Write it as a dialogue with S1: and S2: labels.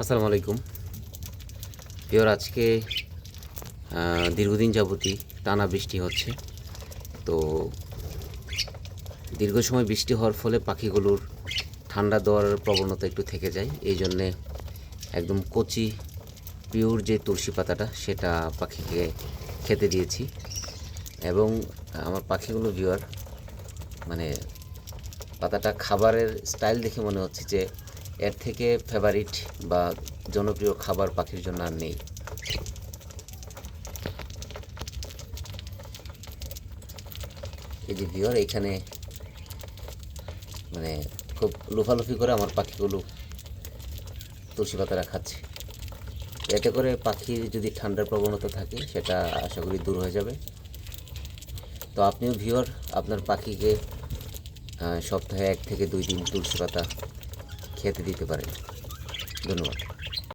S1: আসসালামু আলাইকুম। পিওর আজকে দীর্ঘদিন যাবতই টানা বৃষ্টি হচ্ছে। তো দীর্ঘ সময় বৃষ্টি হওয়ার ফলে পাখিগুলোর ঠান্ডা দেওয়ার প্রবণতা একটু থেকে যায়। এই জন্যে একদম কচি, পিওর যে তুলসী পাতাটা, সেটা পাখিকে খেতে দিয়েছি। এবং আমার পাখিগুলো ভিওর মানে পাতাটা খাবারের স্টাইল দেখে মনে হচ্ছে যে এর থেকে ফেভারিট বা জনপ্রিয় খাবার পাখির জন্য আর নেই। এই যে ভিওর এখানে মানে খুব লুফালুফি করে আমার পাখিগুলো তুলসী পাতাটা খাচ্ছে এতে করে পাখির যদি ঠান্ডার প্রবণতা থাকে, সেটা আশা করি দূর হয়ে যাবে। তো আপনিও ভিওর আপনার পাখিকে সপ্তাহে এক থেকে দুই দিন তুলসী পাতা খেতে দিতে পারেন। ধন্যবাদ।